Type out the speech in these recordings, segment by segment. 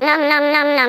nam nam nam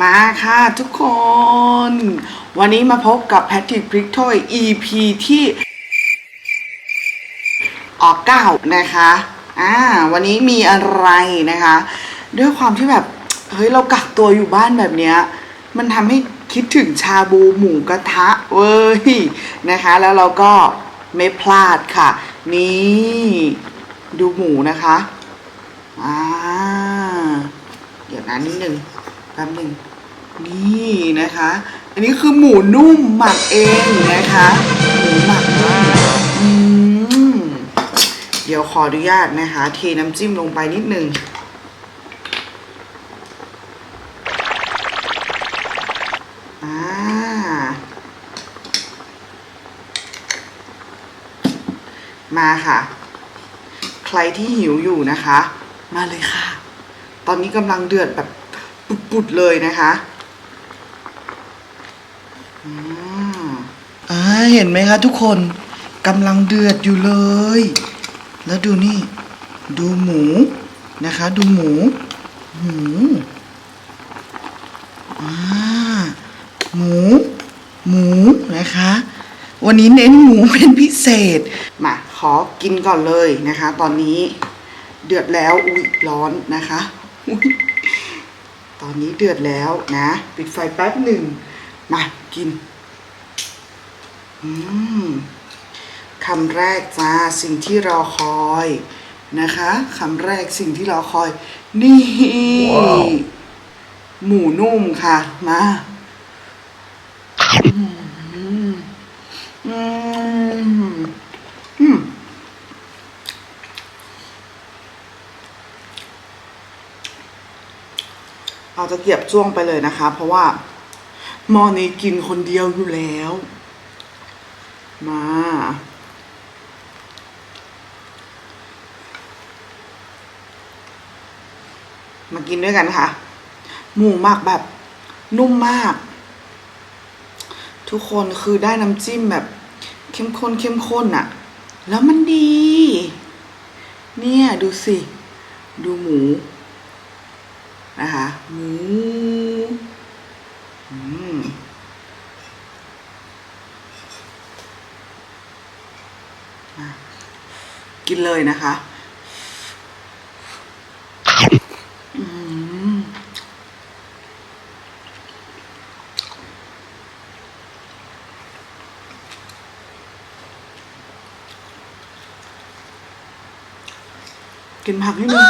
มาค่ะทุกคน วันนี้มาพบกับแพทริกพริกถ้อย EP ที่ออกเก้านะคะ อ่า วันนี้มีอะไรนะคะ ด้วยความที่แบบ เฮ้ยเรากักตัวอยู่บ้านแบบเนี้ยมันทำให้คิดถึงชาบูหมูกระทะเว้ยนะคะ แล้วเราก็ไม่พลาดค่ะ นี่ดูหมูนะคะอ่าเดี๋ยวนะนิดนึงแป๊บหนึ่งนี่นะคะ อันนี้คือหมูนุ่มหมักเองนะคะหมูหมักนุ่มอืมเดี๋ยวขออนุญาตนะคะ เทน้ำจิ้มลงไปนิดนึง อ่ามาค่ะ ใครที่หิวอยู่นะคะ มาเลยค่ะ ตอนนี้กำลังเดือดแบบปุดๆเลยนะคะอืมอ่าเห็นไหมคะทุกคนกำลังเดือดอยู่เลย แล้วดูนี่ ดูหมูนะคะ ดูหมูหมูอ่า หมู หมูนะคะ วันนี้เน้นหมูเป็นพิเศษ มาขอกินก่อนเลยนะคะ ตอนนี้เดือดแล้วอุ้ยร้อนนะคะอุ๊ยตอนนี้เดือดแล้วนะ ปิดไฟแป๊บหนึ่งมากินอืมคำแรกจ้าสิ่งที่รอคอยนะคะคำแรกสิ่งที่รอคอย นี่หมูนุ่มค่ะ มาอืมอืม อืมเอาตะเกียบจ้วงไปเลยนะคะ เพราะว่าหม้อนี้กินคนเดียวอยู่แล้ว มา มากินด้วยกันค่ะ หมูหมักแบบนุ่มมาก ทุกคนคือได้น้ำจิ้มแบบ เข้มข้นเข้มข้นอะแล้วมันดี เนี่ยดูสิ ดูหมู นะคะหมูอืมกินเลยนะคะอืมกิน ผักนิดนึง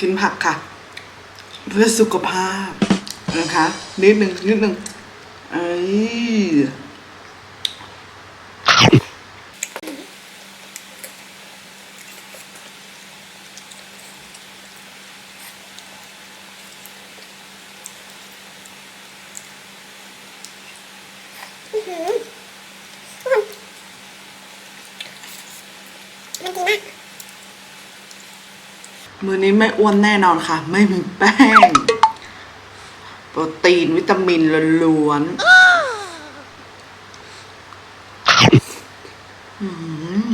กินผักค่ะ เพื่อสุขภาพนะคะ นิดหนึ่งนิดหนึ่งเอ้ย มือนี้ไม่อ้วนแน่นอนค่ะ ไม่มีแป้ง โปรตีนวิตามินล้วนๆอืม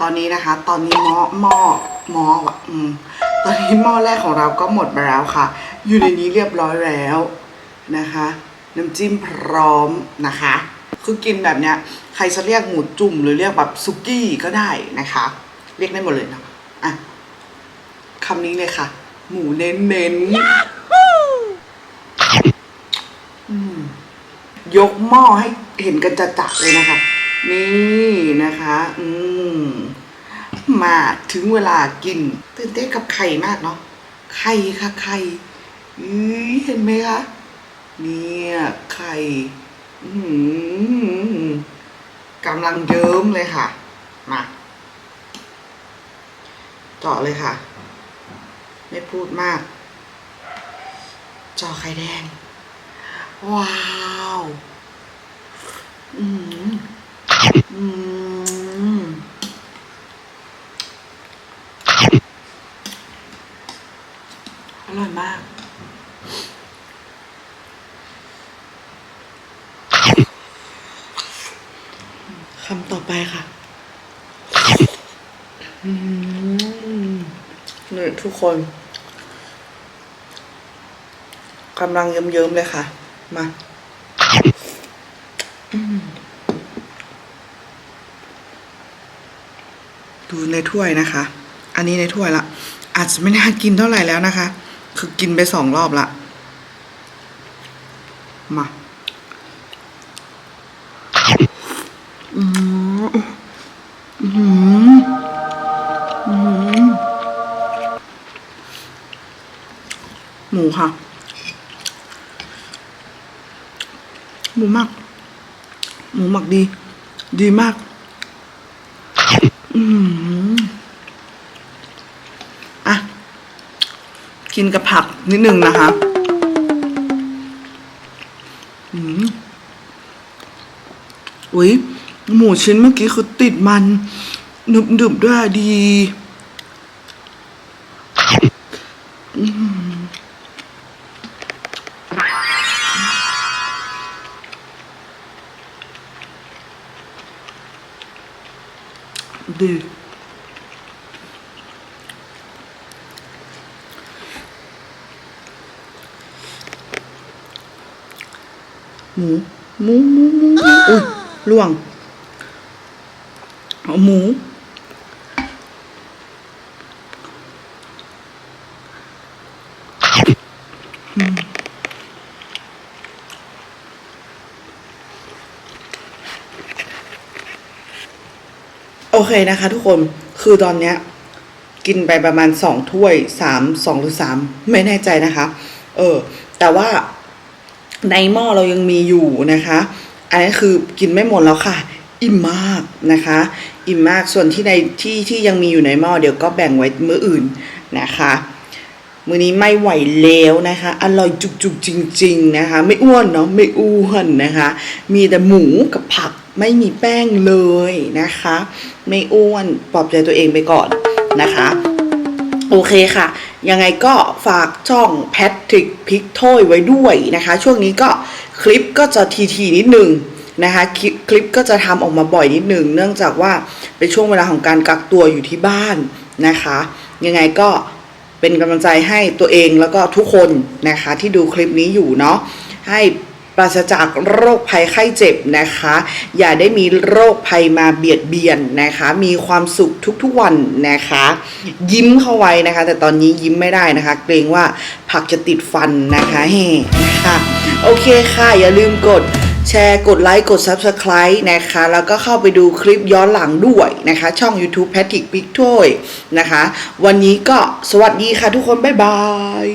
ตอนนี้นะคะ ตอนนี้หม้อหม้อหม้อว่ะอืมตอนนี้หม้อแรกของเราก็หมดไปแล้วค่ะ อยู่ในนี้เรียบร้อยแล้วนะคะน้ำจิ้มพร้อมนะคะ คือกินแบบเนี้ย ใครจะเรียกหมูจุ่มหรือเรียกแบบซุกี้ก็ได้นะคะ เรียกได้หมดเลยนะอะคำนี้เลยค่ะ หมูเน้นเน้นๆอืมยกหม้อให้เห็นกันจะๆเลยนะคะ นี่นะคะ อืม มาถึงเวลากิน ตื่นเต้นกับไข่มากเนาะ ไข่ค่ะไข่อือเห็นไหมคะ เนี่ยไข่ อื้อหือกำลังเยิ้มเลยค่ะ มาเจาะเลยค่ะ ไม่พูดมากเจาะไข่แดง ว้าว อืม อืมอร่อยมากคำต่อไปค่ะอืมนี่ทุกคนกำลังเยิ้มๆเลยค่ะ มา ดูในถ้วยนะคะ อันนี้ในถ้วยละ อาจจะไม่น่ากินเท่าไหร่แล้วนะคะ คือกินไปสองรอบละ มาอืมอืมอืมหมูค่ะ หมูหมัก หมูหมักดี ดีมาก อืมอะ กินกับผักนิดนึงนะคะอืมอุ้ยหมูชิ้นเมื่อกี้คือติดมันหนึบหนึบๆด้วยดี ดีหมูหมูหมูหมูหมูอุ้ยล่วงเอาหมู โอเคนะคะทุกคนคือตอนเนี้ยกินไปประมาณสองถ้วยสามสองหรือสามไม่แน่ใจนะคะ เออ แต่ว่าในหม้อเรายังมีอยู่นะคะ อันนี้คือกินไม่หมดแล้วค่ะ อิ่มมากนะคะ อิ่มมากส่วนที่ในที่ที่ยังมีอยู่ในหม้อเดี๋ยวก็แบ่งไว้มื้ออื่นนะคะ มื้อนี้ไม่ไหวแล้วนะคะ อร่อยจุกๆจริง ๆ นะคะ ไม่อ้วนเนาะไม่อ้วนนะคะ มีแต่หมูกับผัก ไม่มีแป้งเลยนะคะ ไม่อ้วนปลอบใจตัวเองไปก่อนนะคะ โอเคค่ะ ยังไงก็ฝากช่องแพทริกพิกโทยไว้ด้วยนะคะ ช่วงนี้ก็คลิปก็จะทีทีนิดนึงนะคะคลิปคลิปก็จะทำออกมาบ่อยนิดนึงเนื่องจากว่าเป็นช่วงเวลาของการกักตัวอยู่ที่บ้านนะคะ ยังไงก็เป็นกำลังใจให้ตัวเองแล้วก็ทุกคนนะคะที่ดูคลิปนี้อยู่เนาะให้ ปราศจากโรคภัยไข้เจ็บนะคะ อย่าได้มีโรคภัยมาเบียดเบียนนะคะ มีความสุขทุกๆวันนะคะ ยิ้มเข้าไว้นะคะ แต่ตอนนี้ยิ้มไม่ได้นะคะ เกรงว่าผักจะติดฟันนะคะเฮ้นะคะโอเคค่ะ อย่าลืมกดแชร์กดไลค์กด Subscribe นะคะ แล้วก็เข้าไปดูคลิปย้อนหลังด้วยนะคะ ช่อง YouTube Patrick p i c t o y นะคะ วันนี้ก็สวัสดีค่ะทุกคน บ๊ายบาย